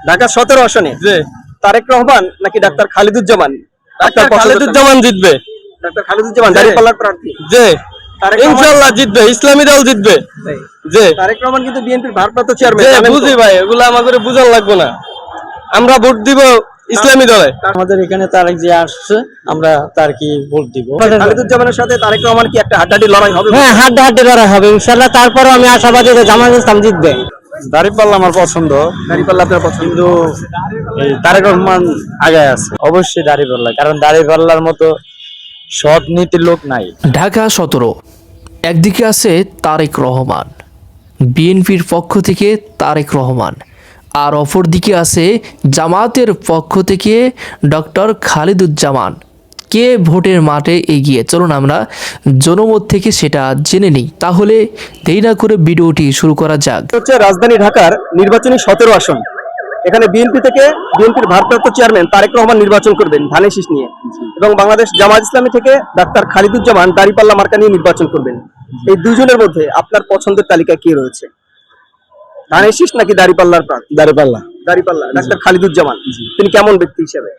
ঢাকা সতেরো আসনে? তারেক রহমান নাকি ডাক্তার খালিদুজ্জামান? ডাক্তার খালেদুজ্জামান জিতবে। ডাক্তার খালিদুজ্জামান দাঁড়িপাল্লার প্রার্থী। যে তারেক জিতবে ইসলামী দল জিতবে। যে তারেক রহমান কিন্তু বিএনপির ভারপ্রাপ্ত চেয়ারম্যান বুঝি ভাই এগুলো আমাদের বুঝার লাগবে না। আমরা ভোট দিব ইসলামী দলে। আমাদের এখানে তারেক যে আসছে আমরা তার কি ভোট দিব? খালিদুজ্জামানের সাথে তারেক রহমান কি একটা হাড্ডাহাড্ডি লড়াই হবে? হ্যাঁ হাড্ডা হাড্ডি লড়াই হবে ইনশাল্লাহ তারপরে আমি আশাবাদী যে ইসলাম জিতবে। দাঁড়িপাল্লা আমার পছন্দ। দাঁড়িপাল্লা আপনার পছন্দ কিন্তু তারেক রহমান আগে আছে। অবশ্যই দাঁড়িপাল্লা, কারণ দাঁড়িপাল্লার মতো সৎ নীতির লোক নাই। ঢাকা সতেরো, একদিকে আছে তারেক রহমান, বিএনপির পক্ষ থেকে তারেক রহমান, আর অপরদিকে আছে জামাতের পক্ষ থেকে ডক্টর খালিদুজ্জামান। কে ভোটের মাঠে এগিয়ে? চলুন আমরা জনমত থেকে সেটা জেনে নিই। তাহলে দেরি না করে ভিডিওটি শুরু করা যাক। হচ্ছে রাজধানী ঢাকার নির্বাচনী সতেরো আসন। এখানে বিএনপি থেকে বিএনপির ভারপ্রাপ্ত চেয়ারম্যান তারেক রহমান নির্বাচন করবেন ধানের শীষ নিয়ে। এবং বাংলাদেশ জামাত ইসলামী থেকে ডাক্তার খালিদুজ্জামান দাঁড়িপাল্লা মার্কা নিয়ে নির্বাচন করবেন। এই দুজনের মধ্যে আপনার পছন্দের তালিকা কি রয়েছে? ধানের শীষ নাকি দাঁড়িপাল্লার প্রার্থী? দাঁড়িপাল্লা। দাঁড়িপাল্লা ডাক্তার খালিদুজ্জামান। তিনি কেমন ব্যক্তি হিসেবে?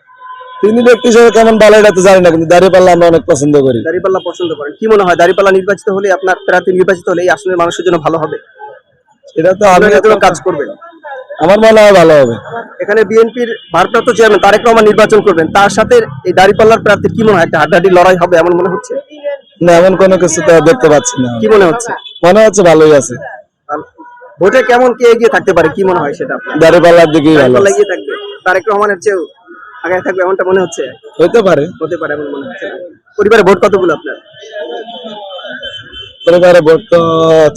তিনি ব্যক্তি হিসেবে কেমন ভালো এটা তো জানি না কিন্তু দাঁড়িপাল্লা আমরা অনেক পছন্দ করি। দাঁড়িপাল্লা পছন্দ করেন। কি মনে হয় দাঁড়িপাল্লা নির্বাচিত হলে আপনার প্রার্থী নির্বাচিত হলে এই আসনের মানুষের জন্য ভালো হবে? এটা তো আমি এগুলো কাজ করবেন? আমার মনে হয় ভালো হবে। এখানে বিএনপির ভারপ্রাপ্ত চেয়ারম্যান তারেক রহমান নির্বাচন করবেন। তার সাথে এই দাঁড়িপাল্লার প্রার্থীর কি মনে হয় একটা হাড্ডাহাড্ডি লড়াই হবে এমন মনে হচ্ছে? না এমন কোনো কিছু তো দেখতে পাচ্ছি না। কি মনে হচ্ছে? মনে হচ্ছে ভালোই আছে। ভোটে কেমন কে এগিয়ে থাকতে পারে কি মনে হয় সেটা দাঁড়িপাল্লার দিকেই ভালো এগিয়ে থাকবে। তারেক রহমানের চেয়েও আগে থাকবে এমনটা মনে হচ্ছে? হইতে পারে। হতে পারে এমন মনে হচ্ছে। পরিবারে ভোট কতগুলো আপনার? পরিবারে ভোট তো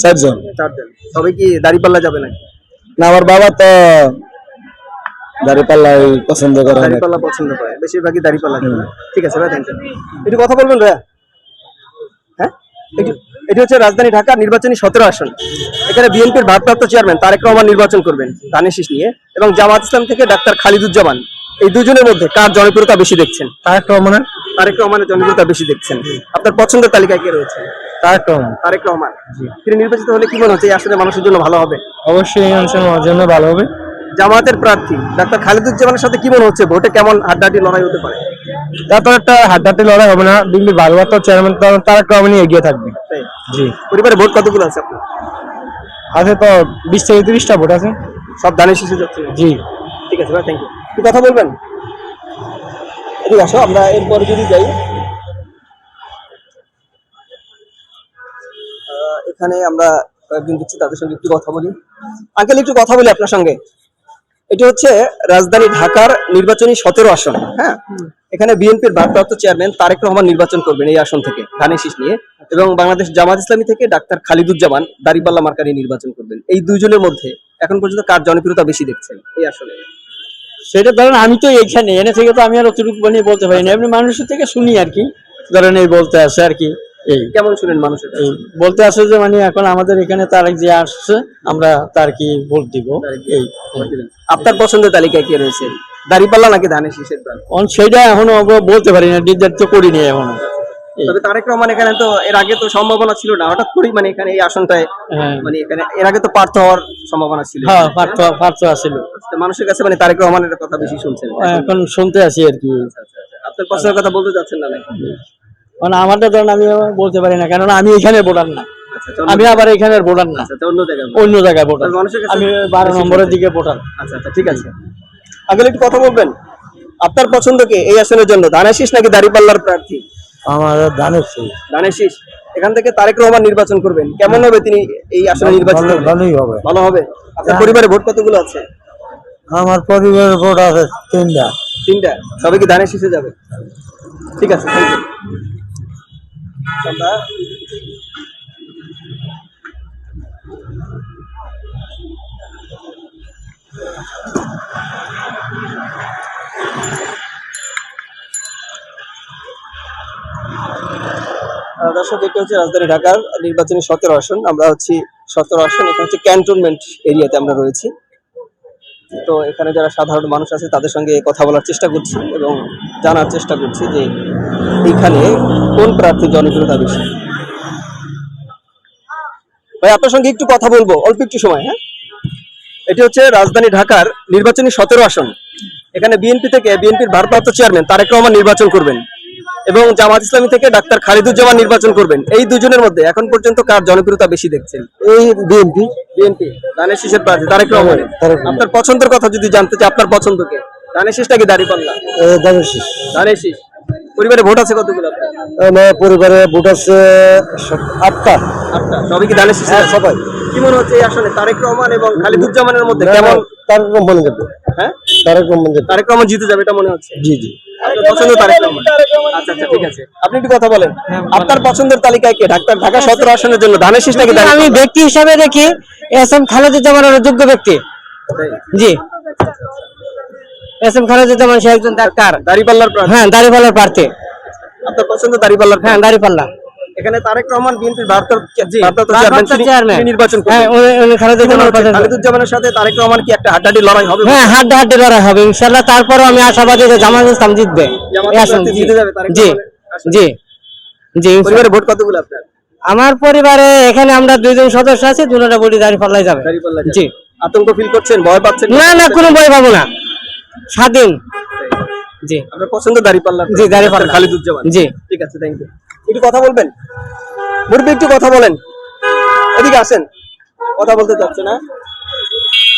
চারজন। চারজন। সবাই কি দাঁড়িপাল্লা যাবে নাকি? না আমার বাবা তো দাঁড়িপাল্লাই পছন্দ করে দাঁড়িপাল্লা পছন্দ করে। বেশিরভাগই দাঁড়িপাল্লা ঠিক আছে ভাই থ্যাংক ইউ একটু কথা বলবেন ভাইয়া? হ্যাঁ? এটি হচ্ছে রাজধানী ঢাকা নির্বাচনী সতেরো আসন। এখানে বিএনপির ভারপ্রাপ্ত চেয়ারম্যান তারেক রহমান নির্বাচন করবেন শীষ নিয়ে। এবং জামাত ইসলাম থেকে ডাক্তার খালিদুজ্জামান। এই দুজনের মধ্যে কার জনপ্রিয়তা বেশি দেখছেন? তারেক রহমানের। তারেক রহমানের জনপ্রিয়তা বেশি দেখছেন। আপনার পছন্দের তালিকায় কে রয়েছে? তারেক রহমান। তারেক রহমান। তিনি নির্বাচিত হলে কি মনে হচ্ছে আসলে মানুষের জন্য ভালো হবে? অবশ্যই এই অঞ্চলের জন্য ভালো হবে। জামাতের প্রার্থী ডাক্তার খালিদুজ্জামানের সাথে কি মনে হচ্ছে? ভোটে কেমন হাড্ডাহাড্ডি লড়াই হতে পারে? তো একটা হাড্ডাহাড্ডি লড়াই হবে না। দিল্লি ভারপ্রাপ্ত চেয়ারম্যান তারেক রহমানই এগিয়ে থাকবে। জি। পরিবারে ভোট কতগুলো আছে আপনার? আছে তো বিশ থেকে তিরিশটা ভোট আছে। সব ধানের শিশু যাচ্ছে। জি। ঠিক আছে ভাই থ্যাংক ইউ কি কথা বলবেন? এদিকে আসো, আমরা এরপরে যদি যাই। এখানে আমরা কয়েকজন দিচ্ছি তাদের সঙ্গে একটু কথা বলি। আঙ্কেল, একটু কথা বলি আপনার সঙ্গে। এটি হচ্ছে রাজধানী ঢাকার নির্বাচনী সতেরো আসন হ্যাঁ? এখানে বিএনপির ভারপ্রাপ্ত চেয়ারম্যান তারেক রহমান নির্বাচন করবেন এই আসন থেকে, ধানের শীষ নিয়ে। এবং বাংলাদেশ জামাত ইসলামী থেকে ডাক্তার খালিদুজ্জামান দাঁড়িপাল্লা মার্কারি নির্বাচন করবেন। এই দুইজনের মধ্যে এখন পর্যন্ত কার জনপ্রিয়তা বেশি দেখছেন এই আসনে? সেটা ধরেন আমি তো এইখানে এনে থেকে তো আমি আর অতটুকু বানিয়ে বলতে পারি না। এমনি মানুষের থেকে শুনি আর কি। ধরেন এই বলতে আছে আর কি এই। কেমন শুনেন মানুষের বলতে আছে যে মানে এখন আমাদের এখানে তারেক যে আসছে আমরা তার কি ভোট দিব? এই আপনার পছন্দের তালিকায় কি রয়েছে? দাঁড়িপাল্লা নাকি ধানের শীষের সেইটা এখনও বলতে পারি না নির্ধারিত করিনি এখনও। তবে তারেক রহমান এখানে তো এর আগে তো সম্ভাবনা ছিল না হঠাৎ করেই মানে এখানে এই আসনটায় হ্যাঁ। মানে এখানে এর আগে তো পার্থ হওয়ার সম্ভাবনা ছিল। হ্যাঁ পার্থ পার্থ আসছিল তো মানুষের কাছে মানে তারেক রহমানের কথা বেশি শুনছেন। এখন শুনতে আছি আর কি। আপনার পছন্দের কথা বলতে চাচ্ছেন না নাকি? মানে আমারটা ধরেন আমি বলতে পারি না কেননা আমি এখানে ভোটার না। আচ্ছা আচ্ছা, আমি আবার এখানের ভোটার না। আচ্ছা, আচ্ছা, অন্য জায়গায় অন্য জায়গায় ভোটার। আমি বারো নম্বরের দিকে ভোটার। আচ্ছা আচ্ছা ঠিক আছে। আগে একটু কথা বলবেন। আপনার পছন্দ কে এই আসনের জন্য? শীষ নাকি দাঁড়িপাল্লার প্রার্থী? আমার ধানের ধানের শীষ। এখান থেকে তারেক রহমান নির্বাচন করবেন। কেমন হবে তিনি এই আসনে নির্বাচন ভালোই হবে। ভালো হবে? আপনার পরিবারে ভোট কতগুলো আছে? আমার পরিবারের ভোট আছে তিনটা। তিনটা। সবাই কি ধানের শীষে যাবে? ঠিক আছে thank you. আমরা আহ, দর্শক এটা হচ্ছে রাজধানী ঢাকার নির্বাচনী সতেরো আসন। আমরা হচ্ছি সতেরো আসন এখানে হচ্ছে ক্যান্টনমেন্ট এরিয়াতে আমরা রয়েছি। তো এখানে যারা সাধারণ মানুষ আছে, তাদের সঙ্গে কথা বলার চেষ্টা করছি এবং জানার চেষ্টা করছি যে এখানে কোন প্রার্থীর জনপ্রিয়তা বেশি। ভাই, আপনার সঙ্গে একটু কথা বলব, অল্প একটু সময় হ্যাঁ? এটি হচ্ছে রাজধানী ঢাকার নির্বাচনী সতেরো আসন। এখানে বিএনপি থেকে বিএনপির ভারপ্রাপ্ত চেয়ারম্যান তারেক রহমান নির্বাচন করবেন। এবং জামাত ইসলামী থেকে ডাক্তার খালিদুজ্জামান নির্বাচন করবেন। এই দুজনের মধ্যে এখন পর্যন্ত কার জনপ্রিয়তা বেশি দেখছেন? এই বিএনপি বিএনপি ধানের শীষের প্রার্থী তারেক রহমান। আপনার পছন্দের কথা যদি জানতে চাই আপনার পছন্দ কে ধানের শীষটা কি দাঁড়িয়ে পাল্লা ধানের শীষ পরিবারে ভোট আছে কতগুলো আপনার? পরিবারে ভোট আছে আটটা। আটটা। সবই কি ধানের শীষ হ্যাঁ, সবাই। কি মনে হচ্ছে এই আসনে তারেক রহমান এবং খালিদুজ্জামানের মধ্যে কেমন? তারেক রহমান হ্যাঁ? তারেক রহমান তারেক রহমান জিতে যাবে এটা মনে হচ্ছে? জি জি। পছন্দ তারেক রহমান। আচ্ছা আচ্ছা ঠিক আছে। আপনি একটু কথা বলেন। আপনার পছন্দের তালিকায় কে? ঢাকা ঢাকা সতেরো আসনের জন্য। ধানের শীষ নাকি আমি ব্যক্তি হিসাবে দেখি এস এম খালেদুজ্জামান হলো যোগ্য ব্যক্তি। জি। এস এম খালেদুজ্জামান সে একজন ডাক্তার দাঁড়িপাল্লার হ্যাঁ দাড়িপাল্লার প্রার্থী। আপনার পছন্দ দাঁড়িপাল্লার হ্যাঁ দাড়িপাল্লা। এখানে তারেক রহমান বিএনপির চেয়ারম্যান। নির্বাচন হ্যাঁ খালিদুজ্জামানের সাথে তারেক রহমান কি একটা হাড্ডাহাড্ডি লড়াই হবে? হ্যাঁ হাড্ডা হাড্ডি লড়াই হবে আমি আশাবাদী যে জামাত ইসলাম জিতবে। জি জিতে যাবে জি জি জি পরিবারে ভোট কতগুলো আপনার? আমার পরিবারে এখানে আমরা দুইজন সদস্য আছি দুটা বডি দাঁড়িয়ে পাল্লাই যাবে। জি। আতঙ্ক ফিল করছেন? ভয় পাচ্ছেন? না না কোনো বই পাবো না। স্বাধীন। জি। আপনার পছন্দ দাঁড়িপাল্লার জি, দাঁড়িপাল্লা। খালিদুজ্জামান। জি। ঠিক আছে থ্যাংক ইউ একটু কথা বলবেন? মুরব্বী, একটু কথা বলেন। এদিকে আসেন। কথা বলতে চাচ্ছে না।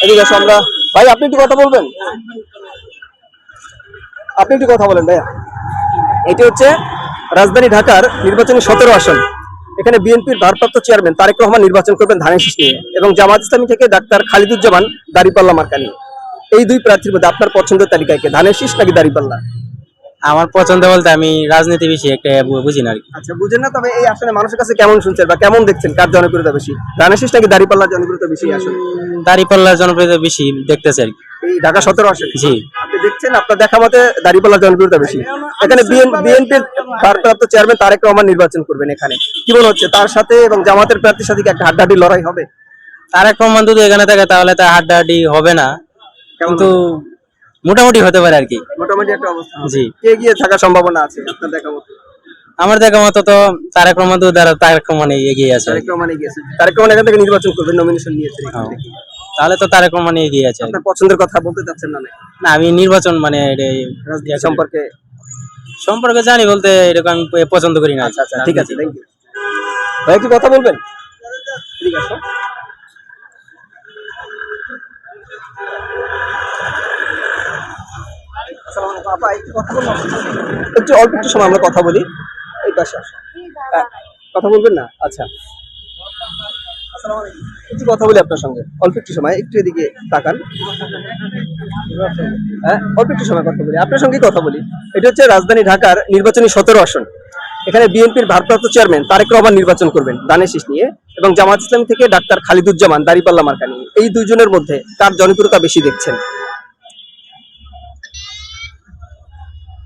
এদিকে আসো আমরা। ভাই, আপনি একটু কথা বলবেন? আপনি একটু কথা বলেন ভাইয়া। এটি হচ্ছে রাজধানী ঢাকার নির্বাচনী সতেরো আসন। এখানে বিএনপির ভারপ্রাপ্ত চেয়ারম্যান তারেক রহমান নির্বাচন করবেন ধানের শীষ নিয়ে এবং জামাত ইসলামী থেকে ডাক্তার খালিদুজ্জামান দাঁড়িপাল্লা মার্কা নিয়ে। এই দুই প্রার্থীর মধ্যে আপনার পছন্দের তালিকায় কে? ধানের শীষ নাকি দাঁড়িপাল্লা? আমার পছন্দ বলতে আমি রাজনীতি বেশি একটা বুঝি না আর কি। আচ্ছা বুঝেন না তবে এই আসলে মানুষের কাছে কেমন শুনছেন বা কেমন দেখছেন? কার জনপ্রিয়তা বেশি? ধানের শীষ নাকি দাঁড়িপাল্লার জনপ্রিয়তা বেশি আসলে দাড়িপাল্লার জনপ্রিয়তা বেশি দেখতেছে আর কি। এই ঢাকা সতেরো আসে জি। আপনি দেখছেন আপনার দেখা মতে দাঁড়িপাল্লার জনপ্রিয়তা বেশি। এখানে বিএনপির ভারপ্রাপ্ত চেয়ারম্যান তারেক রহমান নির্বাচন করবেন এখানে। কি মনে হচ্ছে তার সাথে এবং জামাতের প্রার্থীর সাথে কি একটা হাড্ডাহাড্ডি লড়াই হবে? তারেক রহমান যদি এখানে থাকে তাহলে তার হাড্ডাহাড্ডি হবে না। কিন্তু মোটামুটি হতে পারে আর কি। মোটামুটি একটা অবস্থা জি। কে গিয়ে থাকার সম্ভাবনা আছে? আপনার দেখা মতো? আমার দেখা মতো তো তারেক রহমান তো দ্বারা তারেক রহমান এগিয়ে আছে। তারেক রহমানই গিয়েছে তারেক রহমান এখান থেকে নির্বাচন করবেন নমিনেশন এখান থেকে। তাহলে তো তারেক রহমান এগিয়ে আছে। আপনার পছন্দের কথা বলতে চাচ্ছেন না নাকি? না আমি নির্বাচন মানে এটা সম্পর্কে? সম্পর্কে জানি বলতে এরকম আমি পছন্দ করি না। আচ্ছা আচ্ছা ঠিক আছে। থ্যাংক ইউ ভাই একটু কথা বলবেন? ঠিক আছে। একটু অল্প একটু সময় আমরা কথা বলি। এই পাশে হ্যাঁ, কথা বলবেন না? আচ্ছা। একটু কথা বলি আপনার সঙ্গে। অল্প একটু সময় একটু এদিকে তাকান। হ্যাঁ অল্প একটু সময় কথা বলি। আপনার সঙ্গে কথা বলি। এটা হচ্ছে রাজধানী ঢাকার নির্বাচনী সতেরো আসন। এখানে বিএনপির ভারপ্রাপ্ত চেয়ারম্যান তারেক রহমান নির্বাচন করবেন দানের শীষ নিয়ে এবং জামাত ইসলাম থেকে ডাক্তার খালিদুজ্জামান দাঁড়িপাল্লা মার্কা নিয়ে। এই দুইজনের মধ্যে কার জনপ্রিয়তা বেশি দেখছেন?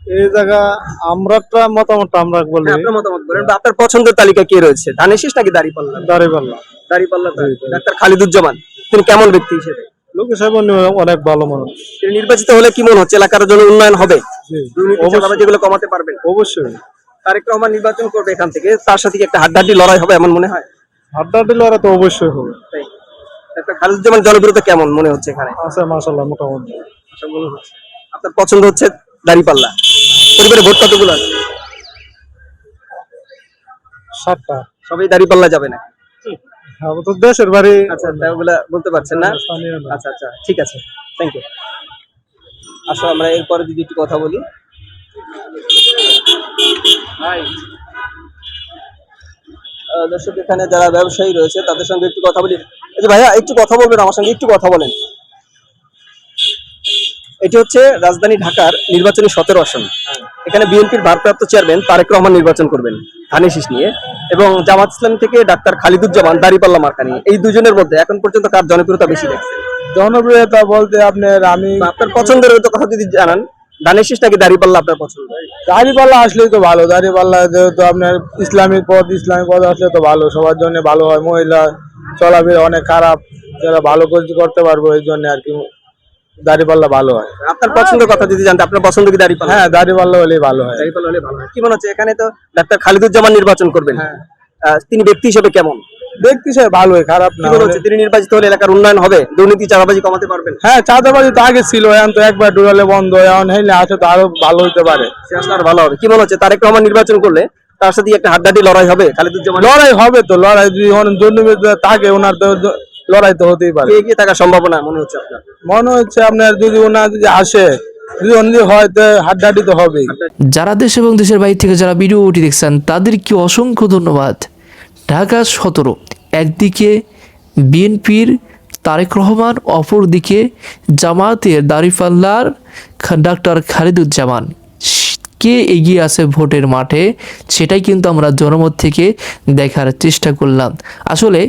এই জায়গা আমরা একটা মতামত আমরা বলি হ্যাঁ, আপনার মতামত বলেন। আপনার পছন্দের তালিকা কে রয়েছে? ধানের শীষ নাকি দাঁড়িপাল্লা? দাঁড়িপাল্লা। দাঁড়িপাল্লা ডাক্তার খালিদুজ্জামান তিনি কেমন ব্যক্তি হিসেবে? লোক উনি অনেক ভালো মানুষ। তিনি নির্বাচিত হলে কি মনে হচ্ছে এলাকার জন্য উন্নয়ন হবে? যেগুলো কমাতে পারবেন? অবশ্যই। তারেক রহমান নির্বাচন করবে এখান থেকে তার সাথে একটা হাড্ডাহাড্ডি লড়াই হবে এমন মনে হয়? আড্ডা লড়াই তো অবশ্যই হবে। ডাক্তার খালিদুজ্জামান জনপ্রিয়তা কেমন মনে হচ্ছে এখানে? মোটামুটি। আচ্ছা, মনে হচ্ছে। আপনার পছন্দ হচ্ছে দাঁড়িপাল্লা। পরিবারে ভোট কতগুলো আছে? সাতটা। সবাই দাঁড়িপাল্লা যাবে না আমি তো দেশের বাড়ি। আচ্ছা তাই ওগুলা বলতে পারছেন না? আচ্ছা আচ্ছা ঠিক আছে। থ্যাংক ইউ আসো আমরা এরপরে যদি একটু কথা বলি। দর্শক এখানে যারা ব্যবসায়ী রয়েছে তাদের সঙ্গে একটু কথা বলি। এই যে ভাইয়া একটু কথা বলবেন আমার সঙ্গে একটু কথা বলেন। এটি হচ্ছে রাজধানী ঢাকার নির্বাচনী সতেরো আসন। এখানে বিএনপির ভারপ্রাপ্ত চেয়ারম্যান তারেক রহমান নির্বাচন করবেন ধানের শীষ নিয়ে। এবং জামাত ইসলাম থেকে ডাক্তার খালিদুজ্জামান দাঁড়িপাল্লা মার্কা নিয়ে। এই দুজনের মধ্যে এখন পর্যন্ত কার জনপ্রিয়তা বেশি দেখছে জনপ্রিয়তা বলতে আপনার আমি আপনার পছন্দের হয়তো কথা যদি জানান ধানের শীষ নাকি দাঁড়িপাল্লা আপনার পছন্দ? দাড়িপাল্লা আসলেই তো ভালো। দাড়িপাল্লা যেহেতু আপনার ইসলামিক পথ ইসলামিক পথ আসলে তো ভালো। সবার জন্য ভালো হয় মহিলা চলাফেরা অনেক খারাপ। যারা ভালো করতে পারব এই জন্য আর কি। দাড়িপাল্লা ভালো হয়। আপনার পছন্দের কথা যদি জানতে আপনার পছন্দ কি দাঁড়িপাল্লা? হ্যাঁ দাড়িপাল্লা ভালো হয়। দাঁড়িপাল্লা হলে ভালো হয়। কি মনে হচ্ছে এখানে তো ডাক্তার খালিদুজ্জামান নির্বাচন করবেন। তিনি ব্যক্তি হিসেবে কেমন? ব্যক্তি সে ভালোই খারাপ না হচ্ছে তিনি নির্বাচিত হলে এলাকার উন্নয়ন হবে? দুর্নীতি চাঁদাবাজি কমাতে পারবেন? হ্যাঁ চাঁদাবাজি তো আগে ছিল এখন তো একবার ডুরালে বন্ধ এখন হেলে আছে তো আরও ভালো হইতে পারে। ভালো হবে। কি মনে হচ্ছে তারেক রহমান নির্বাচন করলে তার সাথে একটা হাড্ডাহাড্ডি লড়াই হবে খালিদুজ্জামান? লড়াই হবে তো লড়াই দুর্নীতি থাকে ওনার তো লড়াই তো হতেই পারে। কে এগিয়ে থাকার সম্ভাবনা মনে হচ্ছে আপনার? মনে হচ্ছে আপনার যদি ওনার যদি আসে যারা দেশ এবং দেশের বাইরে থেকে যারা ভিডিওটি দেখছেন, তাদেরকে অসংখ্য ধন্যবাদ। ঢাকা সতেরো, একদিকে বিএনপির তারেক রহমান, অপরদিকে জামাতের দাঁড়িপাল্লার ডাক্তার খালিদুজ্জামান। কে এগিয়ে আছে ভোটের মাঠে, সেটাই কিন্তু আমরা জনমত থেকে দেখার চেষ্টা করলাম। আসলে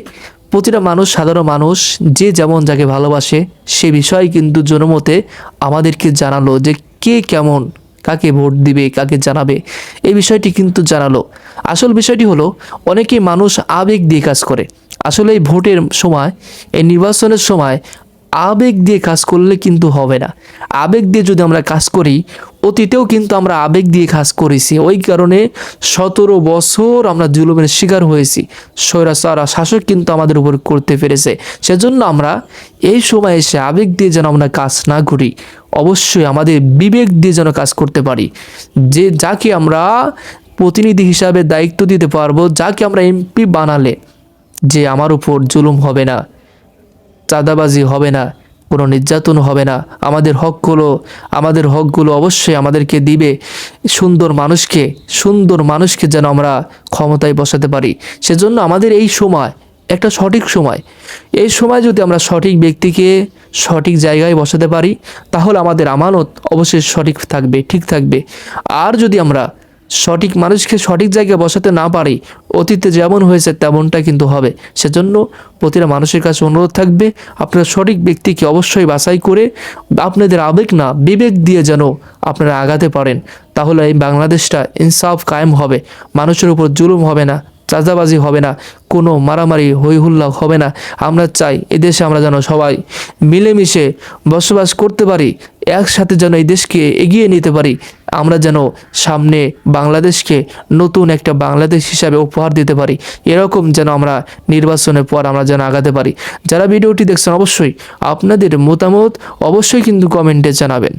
প্রতিটা মানুষ, সাধারণ মানুষ, যে যেমন যাকে ভালোবাসে, সে বিষয় কিন্তু জনমতে আমাদেরকে জানালো যে কে কেমন, কাকে ভোট দিবে, কাকে জানাবে। এই বিষয়টি কিন্তু জানালো। আসল বিষয়টি হলো, অনেকেই মানুষ আবেগ দিয়ে কাজ করে। আসলে এই ভোটের সময়, এই নির্বাচনের সময় আবেগ দিয়ে কাজ করলে কিন্তু হবে না। আবেগ দিয়ে যদি আমরা কাজ করি, অতীতেও কিন্তু আমরা আবেগ দিয়ে কাজ করেছি। ওই কারণে সতেরো বছর আমরা জুলুমের শিকার হয়েছি। স্বৈরাচার শাসক কিন্তু আমাদের উপর করতে পেরেছে। সেজন্য আমরা এই সময় এসে আবেগ দিয়ে যেন আমরা কাজ না করি, অবশ্যই আমাদের বিবেক দিয়ে যেন কাজ করতে পারি। যে যাকে আমরা প্রতিনিধি হিসাবে দায়িত্ব দিতে পারব, যাকে আমরা এমপি বানালে যে আমার উপর জুলুম হবে না। চাঁদাবাজি হবে না, কোনো নির্যাতন হবে না। আমাদের হকগুলো আমাদের হকগুলো অবশ্যই আমাদেরকে দিবে। সুন্দর মানুষকে সুন্দর মানুষকে যেন আমরা ক্ষমতায় বসাতে পারি। সেজন্য আমাদের এই সময়, একটা সঠিক সময়, এই সময় যদি আমরা সঠিক ব্যক্তিকে সঠিক জায়গায় বসাতে পারি, তাহলে আমাদের আমানত অবশ্যই সঠিক থাকবে, ঠিক থাকবে। আর যদি আমরা সঠিক মানুষকে সঠিক জায়গায় বসাতে না পারি, অতীতে যেমন হয়েছে তেমনটা কিন্তু হবে। সেজন্য প্রতিটা মানুষের কাছে অনুরোধ থাকবে, আপনারা সঠিক ব্যক্তিকে অবশ্যই বাছাই করে আপনাদের আবেগ না, বিবেক দিয়ে যেন আপনারা আগাতে পারেন। তাহলে এই বাংলাদেশটা ইনসাফ কায়েম হবে, মানুষের উপর জুলুম হবে না। চাঁদাবাজি হবে না, কোনো মারামারি হইহুল্লা হবে না। আমরা চাই এদেশে আমরা যেন সবাই মিলেমিশে বসবাস করতে পারি, একসাথে যেন এই দেশকে এগিয়ে নিতে পারি। আমরা যেন সামনে বাংলাদেশকে নতুন একটা বাংলাদেশ হিসাবে উপহার দিতে পারি। এরকম যেন আমরা নির্বাচনের পর আমরা যেন আগাতে পারি। যারা ভিডিওটি দেখছেন অবশ্যই আপনাদের মতামত অবশ্যই কিন্তু কমেন্টে জানাবেন।